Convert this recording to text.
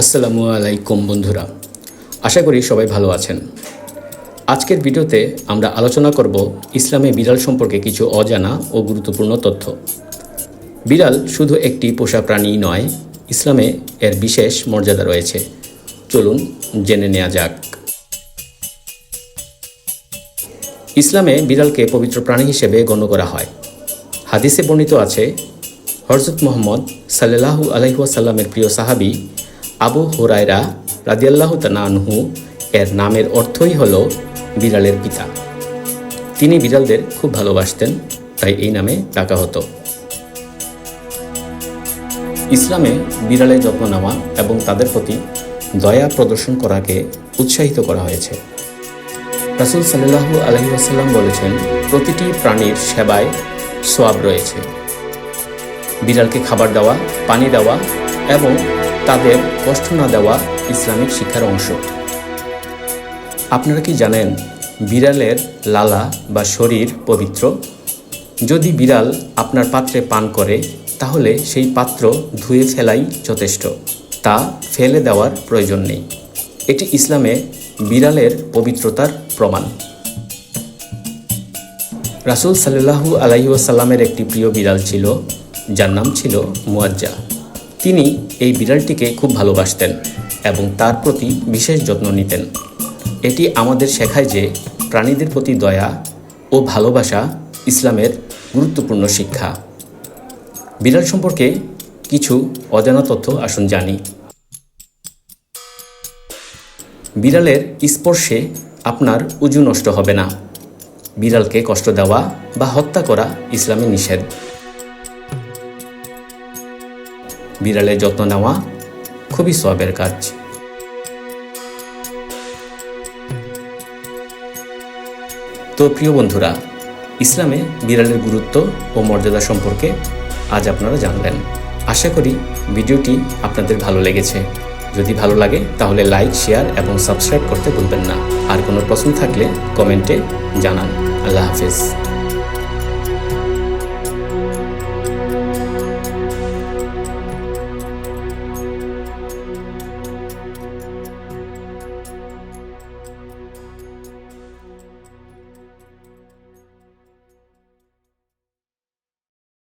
আসসালামু আলাইকুম বন্ধুরা। আশা করি সবাই ভালো আছেন। আজকের ভিডিওতে আমরা আলোচনা করব ইসলামে বিড়াল সম্পর্কে কিছু অজানা ও গুরুত্বপূর্ণ তথ্য। বিড়াল শুধু একটি পোষা প্রাণী নয়, ইসলামে এর বিশেষ মর্যাদা রয়েছে। চলুন জেনে নেওয়া যাক। ইসলামে বিড়ালকে পবিত্র প্রাণী হিসেবে গণ্য করা হয়। হাদিসে বর্ণিত আছে হরজত মোহাম্মদ সাল্লাহু আলহিহাসাল্লামের প্রিয় সাহাবি আবু হুরায়রা রাদিয়াল্লাহু তানানহু এর নামের অর্থই হল বিড়ালের পিতা। তিনি বিড়ালদের খুব ভালোবাসতেন, তাই এই নামে ডাকা হতো। ইসলামে বিড়ালের যত্ন নেওয়া এবং তাদের প্রতি দয়া প্রদর্শন করাকে উৎসাহিত করা হয়েছে। রাসুল সাল্লাহু আলহি আসাল্লাম বলেছেন, প্রতিটি প্রাণীর সেবায় সোয়াব রয়েছে। বিড়ালকে খাবার দেওয়া, পানি দেওয়া এবং তাদের কষ্ট না দেওয়া ইসলামিক শিক্ষার অংশ। আপনারা কি জানেন বিড়ালের লালা বা শরীর পবিত্র? যদি বিড়াল আপনার পাত্রে পান করে, তাহলে সেই পাত্র ধুয়ে ফেলাই যথেষ্ট। তা ফেলে দেওয়ার প্রয়োজন নেই। এটি ইসলামে বিড়ালের পবিত্রতার প্রমাণ। রাসুল সাল্লাহু আলাইহি ওয়াসাল্লামের একটি প্রিয় বিড়াল ছিল, যার নাম ছিল মুয়াজ্জা। তিনি এই বিড়ালটিকে খুব ভালোবাসতেন এবং তার প্রতি বিশেষ যত্ন নিতেন। এটি আমাদের শেখায় যে প্রাণীদের প্রতি দয়া ও ভালোবাসা ইসলামের গুরুত্বপূর্ণ শিক্ষা। বিড়াল সম্পর্কে কিছু অজানা তথ্য আসুন জানি। বিড়ালের স্পর্শে আপনার উজু নষ্ট হবে না। বিড়ালকে কষ্ট দেওয়া বা হত্যা করা ইসলামে নিষেধ। বিড়ালের যত্ন নেওয়া খুবই সবের কাজ। তো প্রিয় বন্ধুরা, ইসলামে বিড়ালের গুরুত্ব ও মর্যাদা সম্পর্কে আজ আপনারা জানলেন। আশা করি ভিডিওটি আপনাদের ভালো লেগেছে। যদি ভালো লাগে, তাহলে লাইক, শেয়ার এবং সাবস্ক্রাইব করতে ভুলবেন না। আর কোনো প্রশ্ন থাকলে কমেন্টে জানান। আল্লাহ হাফেজ।